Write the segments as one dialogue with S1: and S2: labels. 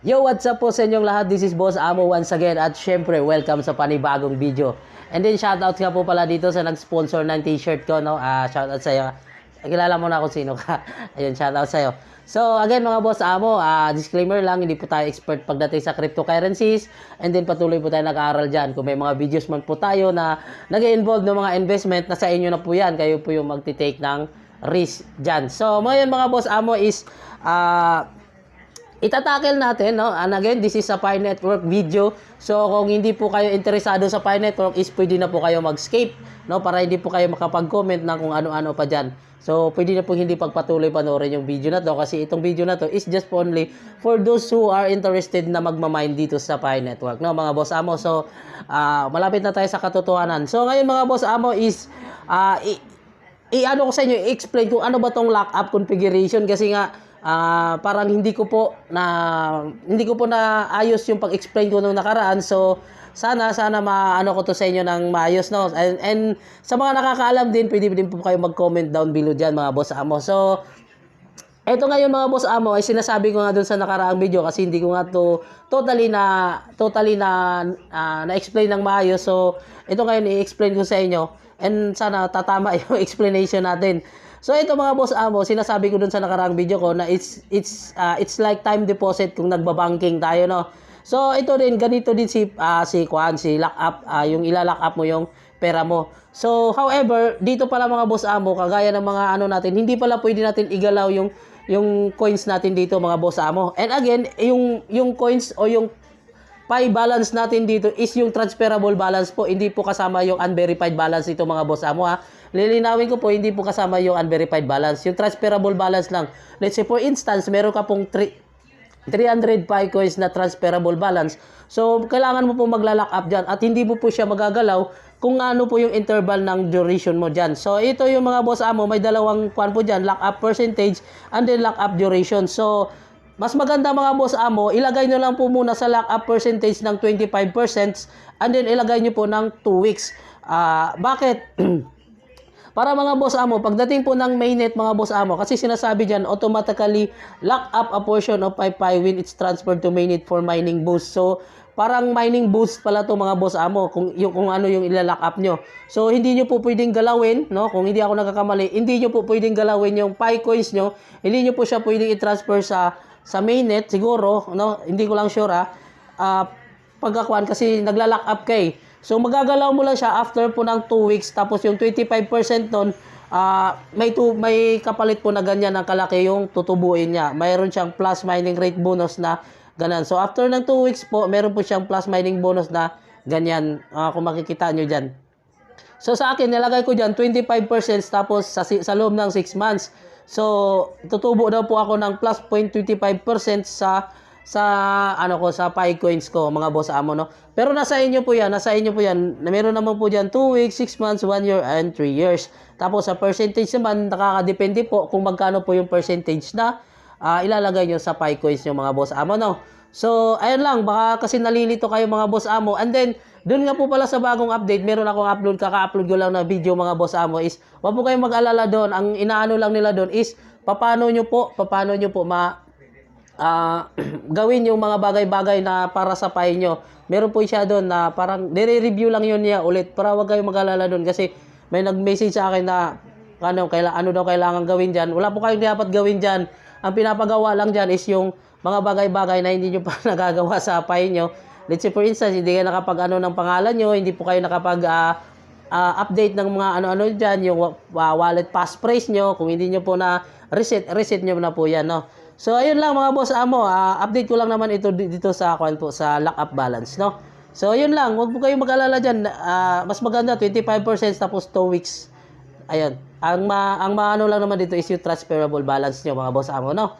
S1: Yo, what's up po sa inyong lahat? This is Boss Amo once again at syempre, welcome sa panibagong video. And then, shoutout nga po pala dito sa nag-sponsor ng t-shirt ko, no? Ah, shoutout sa'yo. Kilala mo na kung sino ka. Ayun, shoutout sa'yo. So, again, mga Boss Amo, ah, disclaimer lang, hindi po tayo expert pagdating sa cryptocurrencies. And then, patuloy po tayo nag-aaral dyan. Kung may mga videos man po tayo na nag-involve ng mga investment, nasa inyo na po yan. Kayo po yung magti-take ng risk dyan. So, ngayon mga Boss Amo is, ah, itatakel natin, no? And again, this is a Pi Network video. So, kung hindi po kayo interesado sa Pi Network, is pwede na po kayo mag-escape, no? Para hindi po kayo makapag-comment na kung ano-ano pa dyan. So, pwede na po hindi pagpatuloy panoorin yung video na to kasi itong video na to is just only for those who are interested na magmamind dito sa Pi Network, no? Mga boss amo. So, ah, malapit na tayo sa katotohanan. So, ngayon mga boss amo is ah, i- i-ano ko sa inyo, i-explain kung ano ba tong lockup configuration kasi nga ah, parang hindi ko po na hindi ko po na ayos yung pag-explain ko nung nakaraan. So sana sana maano ko to sa inyo ng maayos no. And, and sa mga nakakaalam din, pwede din po kayo mag-comment down below diyan mga boss amo. So ito ngayon mga boss amo ay sinasabi ko nga dun sa nakaraang video kasi hindi ko nga to totally na totally na ah, na-explain ng maayos. So ito ngayon i-explain ko sa inyo and sana tatama yung explanation natin. So ito mga boss amo, sinasabi ko dun sa nakaraang video ko na it's it's ah, it's like time deposit kung nagba-banking tayo no. So ito din ganito din si ah, si Kwan, si lock up ah, yung ila-lock up mo yung pera mo. So however, dito pala mga boss amo, kagaya ng mga ano natin, hindi pala pwede natin igalaw yung yung coins natin dito mga boss amo. And again, yung yung coins o yung Pi balance natin dito is yung transferable balance po, hindi po kasama yung unverified balance ito mga boss amo ha. Lilinawin ko po, hindi po kasama yung unverified balance. Yung transferable balance lang. Let's say for instance, meron ka pong 3 300 Pi coins na transferable balance. So, kailangan mo po magla-lock up dyan at hindi mo po siya magagalaw kung ano po yung interval ng duration mo dyan. So, ito yung mga boss amo, may dalawang kwan po dyan, lock up percentage and then lock up duration. So, mas maganda mga boss amo, ilagay nyo lang po muna sa lock up percentage ng 25% and then ilagay nyo po ng 2 weeks. Ah, bakit? Para mga boss amo, pagdating po ng mainnet mga boss amo, kasi sinasabi dyan, automatically lock up a portion of PyPy when it's transferred to mainnet for mining boost. So, parang mining boost pala to mga boss amo, kung, yung, kung ano yung ila-lock up nyo. So, hindi nyo po pwedeng galawin, no? kung hindi ako nagkakamali, hindi nyo po pwedeng galawin yung Pi coins nyo, hindi nyo po siya pwedeng i-transfer sa sa mainnet, siguro, no? hindi ko lang sure ah, Ah, pagkakuan kasi nagla-lock up kay. So magagalaw mo lang siya after po ng 2 weeks tapos yung 25% nun ah may tu may kapalit po na ganyan ang kalaki yung tutubuin niya. Mayroon siyang plus mining rate bonus na ganun. So after ng 2 weeks po, meron po siyang plus mining bonus na ganyan ah, kung makikita nyo dyan. So sa akin nilagay ko diyan 25% tapos sa sa loob ng 6 months. So tutubo daw po ako ng plus 0.25% sa sa ano ko sa Pi coins ko mga boss amo no. Pero nasa inyo po 'yan, nasa inyo po 'yan. Meron naman po diyan 2 weeks, 6 months, 1 year and 3 years. Tapos sa percentage naman nakakadepende po kung magkano po yung percentage na ah, ilalagay nyo sa Pi coins nyo mga boss amo no. So, ayun lang, baka kasi nalilito kayo mga boss amo. And then, doon nga po pala sa bagong update, meron akong upload, kaka-upload ko lang na video mga boss amo is, wag po kayong mag-alala doon. Ang inaano lang nila doon is, paano nyo po, paano nyo po ma, ah, gawin yung mga bagay-bagay na para sa pay nyo. Meron po siya doon na parang, dire-review lang yun niya ulit para wag kayong mag-alala doon kasi may nag-message sa akin na ano, kaila, ano daw kailangan gawin dyan. Wala po kayong dapat gawin dyan. Ang pinapagawa lang dyan is yung mga bagay-bagay na hindi nyo pa nagagawa sa pay nyo. Let's say for instance, hindi kayo nakapag ano ng pangalan nyo, hindi po kayo nakapag ah, ah, update ng mga ano-ano dyan, yung wa- wallet passphrase nyo, kung hindi nyo po na reset, reset nyo na po yan, no? So, ayun lang mga boss amo, ah, update ko lang naman ito di- dito sa, kwan po, sa lockup balance, no? So, ayun lang, huwag po kayong mag-alala dyan, ah, mas maganda, 25% tapos 2 weeks. Ayun, ang ma ang maano lang naman dito is yung transferable balance nyo mga boss amo, no?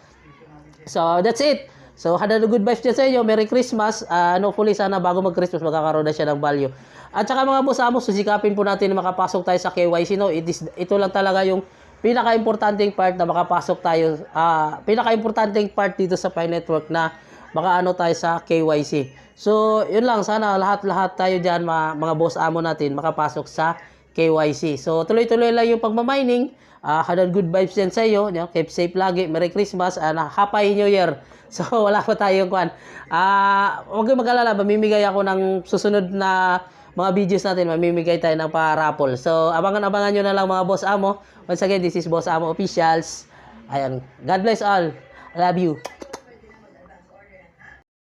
S1: So, that's it. So, had a good vibes dyan sa inyo. Merry Christmas. Uh, hopefully, sana bago mag-Christmas, magkakaroon na siya ng value. At saka mga boss amo, susikapin po natin na makapasok tayo sa KYC. No? It is, ito lang talaga yung pinaka-importanting part na makapasok tayo. ah pinaka-importanting part dito sa Pi Network na makaano tayo sa KYC. So, yun lang. Sana lahat-lahat tayo dyan, mga, mga boss amo natin, makapasok sa KYC. So, tuloy-tuloy lang yung pagmamining. Uh, hadal good vibes din sa iyo. You keep safe lagi. Merry Christmas and uh, Happy New Year. So, wala pa tayong kwan. Ah, huwag kayong mag-alala. Mamimigay ako ng susunod na mga videos natin. Mamimigay tayo ng pa-raffle. So, abangan-abangan nyo na lang mga Boss Amo. Once again, this is Boss Amo Officials. Ayan. God bless all. Love you.